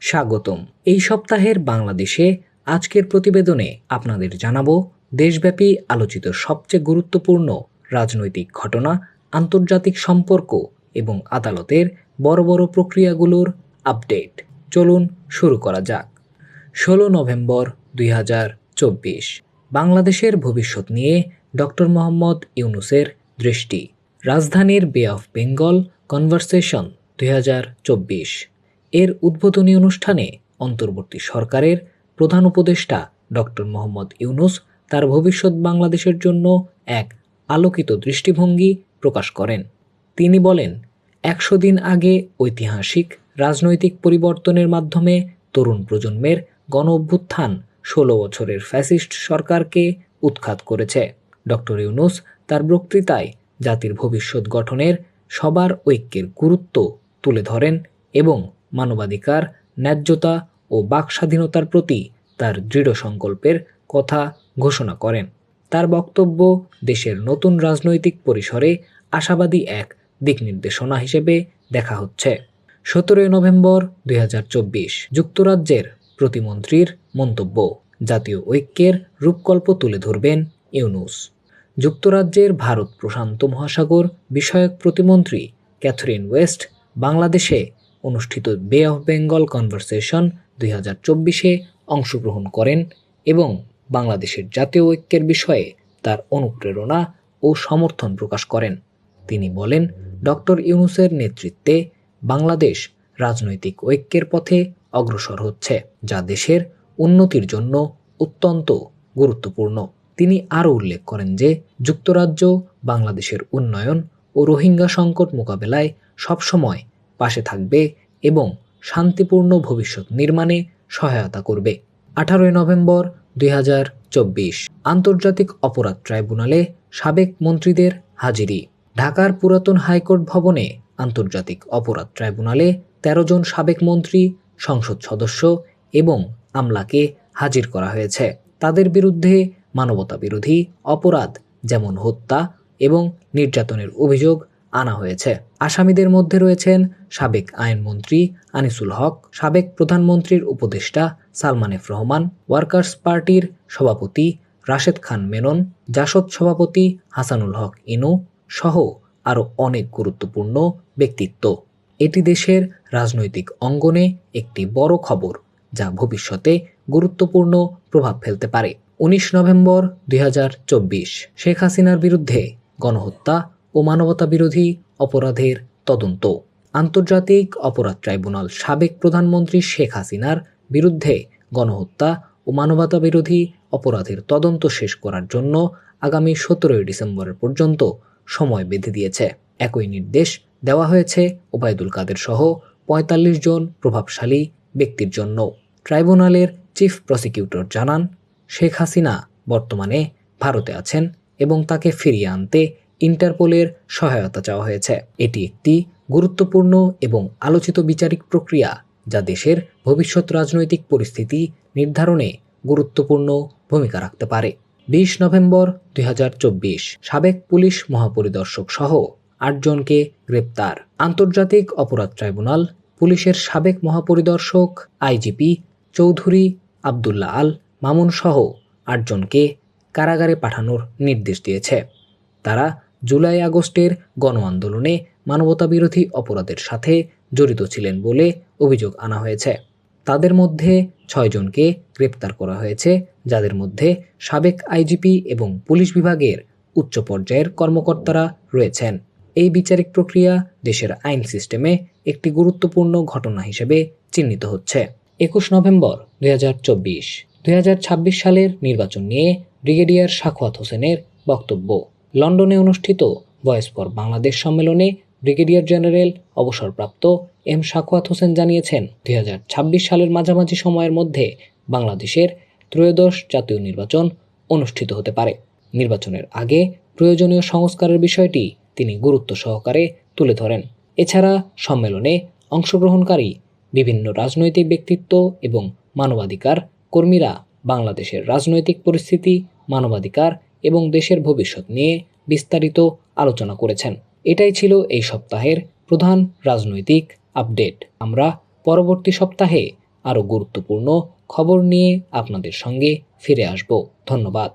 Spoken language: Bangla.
স্বাগতম। এই সপ্তাহের বাংলাদেশে আজকের প্রতিবেদনে আপনাদের জানাব দেশব্যাপী আলোচিত সবচেয়ে গুরুত্বপূর্ণ রাজনৈতিক ঘটনা, আন্তর্জাতিক সম্পর্ক এবং আদালতের বড় বড় প্রক্রিয়াগুলোর আপডেট। চলুন শুরু করা যাক। ষোলো নভেম্বর দুই বাংলাদেশের ভবিষ্যৎ নিয়ে ডক্টর মোহাম্মদ ইউনুসের দৃষ্টি। রাজধানীর বে অফ বেঙ্গল কনভারসেশন দুই হাজার চব্বিশ। এর উদ্বোধনী অনুষ্ঠানে অন্তর্বর্তী সরকারের প্রধান উপদেষ্টা ডক্টর মোহাম্মদ ইউনুস তার ভবিষ্যৎ বাংলাদেশের জন্য এক আলোকিত দৃষ্টিভঙ্গি প্রকাশ করেন। তিনি বলেন, একশো দিন আগে ঐতিহাসিক, রাজনৈতিক পরিবর্তনের মাধ্যমে তরুণ প্রজন্মের গণ অভ্যুত্থান ষোলো বছরের ফ্যাসিস্ট সরকারকে উৎখাত করেছে। ডক্টর ইউনুস তার বক্তৃতায় জাতির ভবিষ্যৎ গঠনের সবার ঐক্যের গুরুত্ব তুলে ধরেন এবং মানবাধিকার, ন্যায্যতা ও বাক স্বাধীনতার প্রতি তার দৃঢ় সংকল্পের কথা ঘোষণা করেন। তার বক্তব্য দেশের নতুন রাজনৈতিক পরিসরে আশাবাদী এক দিক নির্দেশনা হিসেবে দেখা হচ্ছে। সতেরোই নভেম্বর দুই হাজার চব্বিশ, যুক্তরাজ্যের প্রতিমন্ত্রীর মন্তব্য, জাতীয় ঐক্যের রূপকল্প তুলে ধরবেন ইউনুস। যুক্তরাজ্যের ভারত প্রশান্ত মহাসাগর বিষয়ক প্রতিমন্ত্রী ক্যাথরিন ওয়েস্ট বাংলাদেশে অনুষ্ঠিত বে অফ বেঙ্গল কনভারসেশন দুই হাজার চব্বিশে অংশগ্রহণ করেন এবং বাংলাদেশের জাতীয় ঐক্যের বিষয়ে তার অনুপ্রেরণা ও সমর্থন প্রকাশ করেন। তিনি বলেন, ডক্টর ইউনুসের নেতৃত্বে বাংলাদেশ রাজনৈতিক ঐক্যের পথে অগ্রসর হচ্ছে, যা দেশের উন্নতির জন্য অত্যন্ত গুরুত্বপূর্ণ। তিনি আরও উল্লেখ করেন যে, যুক্তরাজ্য, বাংলাদেশের উন্নয়ন ও রোহিঙ্গা সংকট মোকাবেলায় সবসময় পাশে থাকবে এবং শান্তিপূর্ণ ভবিষ্যৎ নির্মাণে সহায়তা করবে। আঠারোই নভেম্বর দুই হাজার চব্বিশ, আন্তর্জাতিক অপরাধ ট্রাইব্যুনালে সাবেক মন্ত্রীদের হাজিরি। ঢাকার পুরাতন হাইকোর্ট ভবনে আন্তর্জাতিক অপরাধ ট্রাইব্যুনালে তেরো জন সাবেক মন্ত্রী, সংসদ সদস্য এবং আমলাকে হাজির করা হয়েছে। তাদের বিরুদ্ধে মানবতা বিরোধী অপরাধ যেমন হত্যা এবং নির্যাতনের অভিযোগ আনা হয়েছে। আসামিদের মধ্যে রয়েছেন সাবেক আইনমন্ত্রী আনিসুল হক, সাবেক প্রধানমন্ত্রীর উপদেষ্টা সালমান এফ রহমান, ওয়ার্কার্স পার্টির সভাপতি রাশেদ খান মেনন, জাসদ সভাপতি হাসানুল হক ইনু সহ আরও অনেক গুরুত্বপূর্ণ ব্যক্তিত্ব। এটি দেশের রাজনৈতিক অঙ্গনে একটি বড় খবর যা ভবিষ্যতে গুরুত্বপূর্ণ প্রভাব ফেলতে পারে। উনিশ নভেম্বর দুই হাজার চব্বিশ শেখ হাসিনার বিরুদ্ধে গণহত্যা ও মানবতা বিরোধী অপরাধের তদন্ত। আন্তর্জাতিক অপরাধ ট্রাইব্যুনাল সাবেক প্রধানমন্ত্রী শেখ হাসিনার বিরুদ্ধে গণহত্যা ও মানবতা বিরোধী অপরাধের তদন্ত শেষ করার জন্য আগামী সতেরোই ডিসেম্বরের পর্যন্ত সময় বেঁধে দিয়েছে। একই নির্দেশ দেওয়া হয়েছে ওবায়দুল কাদের সহ পঁয়তাল্লিশ জন প্রভাবশালী ব্যক্তির জন্য। ট্রাইব্যুনালের চিফ প্রসিকিউটর জানান, শেখ হাসিনা বর্তমানে ভারতে আছেন এবং তাকে ফিরিয়ে আনতে ইন্টারপোলের সহায়তা চাওয়া হয়েছে। এটি একটি গুরুত্বপূর্ণ এবং আলোচিত বিচারিক প্রক্রিয়া যা দেশের ভবিষ্যৎ রাজনৈতিক পরিস্থিতি নির্ধারণে গুরুত্বপূর্ণ ভূমিকা রাখতে পারে। বিশ নভেম্বর দুই হাজার চব্বিশ, সাবেক পুলিশ মহাপরিদর্শক সহ আটজনকে গ্রেপ্তার। আন্তর্জাতিক অপরাধ ট্রাইব্যুনাল পুলিশের সাবেক মহাপরিদর্শক আইজিপি চৌধুরী আবদুল্লাহ আল মামুন সহ আটজনকে কারাগারে পাঠানোর নির্দেশ দিয়েছে। তারা জুলাই আগস্টের গণ আন্দোলনে মানবতাবিরোধী অপরাধের সাথে জড়িত ছিলেন বলে অভিযোগ আনা হয়েছে। তাদের মধ্যে ছয়জনকে গ্রেপ্তার করা হয়েছে, যাদের মধ্যে সাবেক আইজিপি এবং পুলিশ বিভাগের উচ্চ পর্যায়ের কর্মকর্তারা রয়েছেন। এই বিচারিক প্রক্রিয়া দেশের আইন সিস্টেমে একটি গুরুত্বপূর্ণ ঘটনা হিসেবে চিহ্নিত হচ্ছে। একুশ নভেম্বর দুই সালের নির্বাচন নিয়ে ব্রিগেডিয়ার সাখওয়াত হোসেনের বক্তব্য। লন্ডনে অনুষ্ঠিত ভয়েস ফর বাংলাদেশ সম্মেলনে ব্রিগেডিয়ার জেনারেল অবসরপ্রাপ্ত এম সাখওয়াত হোসেন জানিয়েছেন, দুই হাজার ছাব্বিশ সালের মাঝামাঝি সময়ের মধ্যে বাংলাদেশের ত্রয়োদশ জাতীয় নির্বাচন অনুষ্ঠিত হতে পারে। নির্বাচনের আগে প্রয়োজনীয় সংস্কারের বিষয়টি তিনি গুরুত্ব সহকারে তুলে ধরেন। এছাড়া সম্মেলনে অংশগ্রহণকারী বিভিন্ন রাজনৈতিক ব্যক্তিত্ব এবং মানবাধিকার কর্মীরা বাংলাদেশের রাজনৈতিক পরিস্থিতি, মানবাধিকার এবং দেশের ভবিষ্যৎ নিয়ে বিস্তারিত আলোচনা করেছেন। এটাই ছিল এই সপ্তাহের প্রধান রাজনৈতিক আপডেট। আমরা পরবর্তী সপ্তাহে আরও গুরুত্বপূর্ণ খবর নিয়ে আপনাদের সঙ্গে ফিরে আসব। ধন্যবাদ।